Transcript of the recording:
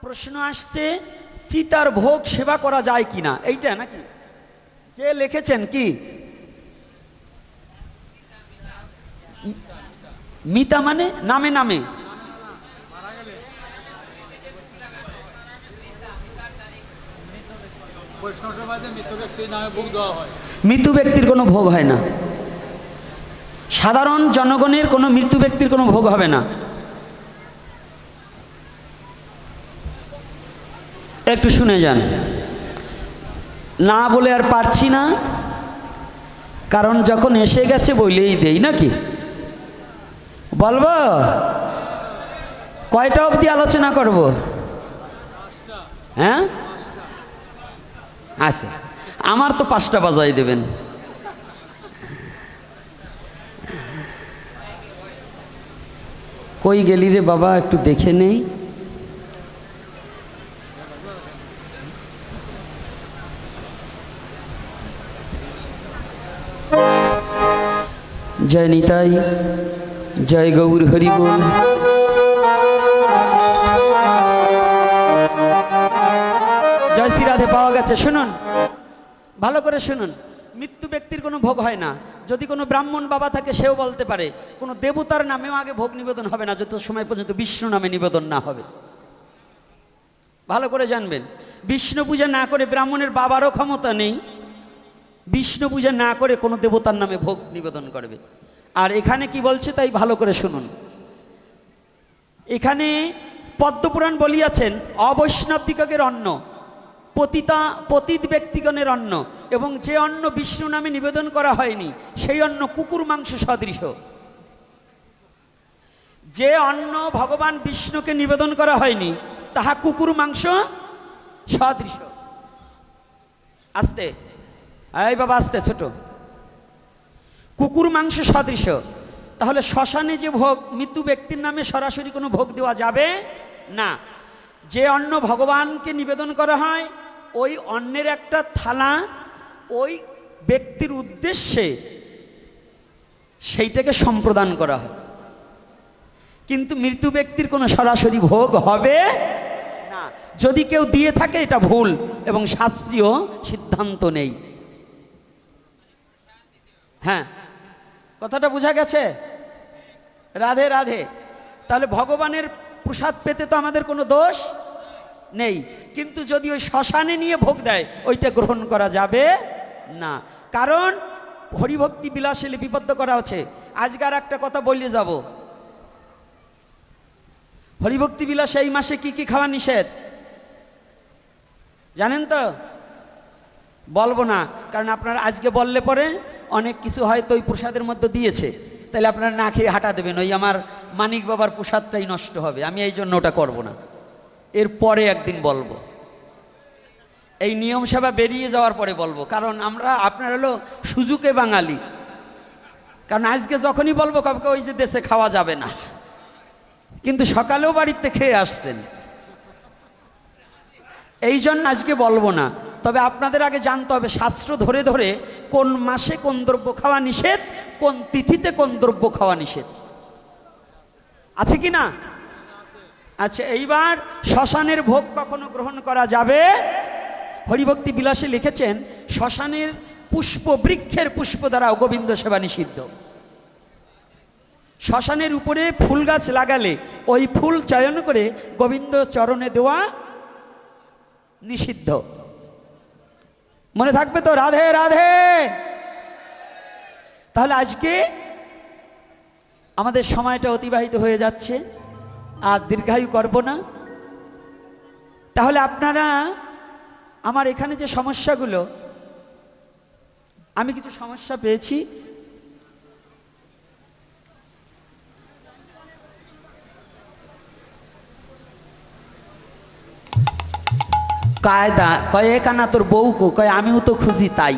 প্রশ্ন আসছে, চিতার ভোগ সেবা করা যায় কিনা? এইটা নাকি? যে লিখেছেন কি? মিতা মানে নামে নামে। মৃত্যু ব্যক্তির কোনো ভোগ হয় না। সাধারণ জনগণের কোনো মৃত্যু ব্যক্তির কোনো ভোগ হবে না। একটু শুনে যান। না বলে আর পারছি না। কারণ যখন এসে গেছে বলেই দেই নাকি? বলব? কয়টা অবধি আলোচনা করব? হ্যাঁ? আচ্ছা আমার তো পাঁচটা বাজাই দেবেন। কই গেলি রে বাবা? একটু দেখে নেই। জয় নিতাই, জয় গৌর হরি বল জয় শ্রী রাধে, পাওয়া গেছে। শুনুন, ভালো করে শুনুন। মৃত্যু ব্যক্তির কোনো ভোগ হয় না। যদি কোনো ব্রাহ্মণ বাবা থাকে, সেও বলতে পারে, কোনো দেবতার নামেও আগে ভোগ নিবেদন হবে না, যত সময় পর্যন্ত বিষ্ণু নামে নিবেদন না হবে। ভালো করে জানবেন। বিষ্ণু পূজা না করে ব্রাহ্মণের বাবারও ক্ষমতা নেই। বিষ্ণু পূজা না করে কোনো দেবতার নামে ভোগ নিবেদন করবে। আর এখানে কি বলছে তাই ভালো করে শুনুন। এখানে পদ্মপুরাণ বলিয়াছেন অবৈষ্ণবদিগের অন্ন, পতিতা, পতিত ব্যক্তিগণের অন্ন, এবং যে অন্ন বিষ্ণু নামে নিবেদন করা হয়নি, সেই অন্ন কুকুর মাংস সদৃশ। যে অন্ন ভগবান বিষ্ণুকে নিবেদন করা হয়নি, তাহা কুকুর মাংস সদৃশ। আস্তে। এই বাবা, আসতে, ছোট। কুকুর মাংস সদৃশ। তাহলে শ্মশানে যে ভোগ, মৃত্যু ব্যক্তির নামে সরাসরি কোনো ভোগ দেওয়া যাবে না। যে অন্ন ভগবানকে নিবেদন করা হয়, ওই অন্নের একটা থালা, ওই ব্যক্তির উদ্দেশ্যে সেইটাকে সম্প্রদান করা হয়। কিন্তু মৃত্যু ব্যক্তির কোনো সরাসরি ভোগ হবে না। যদি কেউ দিয়ে থাকে, এটা ভুল এবং শাস্ত্রীয় সিদ্ধান্ত নেই। হ্যাঁ। কথাটা বোঝা গেছে? রাধে রাধে। তাহলে ভগবানের প্রসাদ পেতে তো আমাদের কোনো দোষ নেই। কিন্তু যদি ওই শ্মশানে নিয়ে ভোগ দেয়, ওইটা গ্রহণ করা যাবে না। কারণ হরিভক্তি বিলাসে লিপিবদ্ধ করা আছে। আজকার একটা কথা বলে যাব। হরিভক্তি বিলাসে এই মাসে কি কি খাওয়া নিষেধ? জানেন তো? বলব না। কারণ আপনারা আজকে বললে পরে অনেক কিছু হয়তো ওই প্রসাদের মধ্যে দিয়েছে। তাহলে আপনারা না খেয়ে হাঁটা দেবেন, ওই আমার মানিক বাবার প্রসাদটাই নষ্ট হবে, আমি এই জন্য ওটা করব না। এর পরে একদিন বলব। এই নিয়ম সেবা বেরিয়ে যাওয়ার পরে বলব, কারণ আমরা, আপনার হলো সুযোগে বাঙালি। কারণ আজকে যখনই বলব, কাউকে ওই যে দেশে খাওয়া যাবে না। কিন্তু সকালেও বাড়িতে খেয়ে আসছেন। এই জন্য আজকে বলব না। তবে আপনাদের আগে জানতে হবে, শাস্ত্র ধরে ধরে কোন মাসে কোন দ্রব্য খাওয়া নিষেধ, কোন তিথিতে কোন দ্রব্য খাওয়া নিষেধ। আছে কি না? আচ্ছা এইবার শ্মশানের ভোগ কখনো গ্রহণ করা যাবে? হরিভক্তি বিলাসে লিখেছেন, শ্মশানের পুষ্প বৃক্ষের পুষ্প দ্বারা গোবিন্দ সেবা নিষিদ্ধ। শ্মশানের উপরে ফুল গাছ লাগালে ওই ফুল চয়ন করে গোবিন্দ চরণে দেওয়া নিষিদ্ধ। মনে থাকবে তো? রাধে রাধে। তাহলে আজকে আমাদের সময়টা অতিবাহিত হয়ে যাচ্ছে, আর দীর্ঘায়ু করব না। তাহলে আপনারা আমার এখানে যে সমস্যাগুলো, আমি কিছু সমস্যা পেয়েছি কায়দা কয় কানা তোর বউ কো কয় আমিও তো খুঁজি তাই।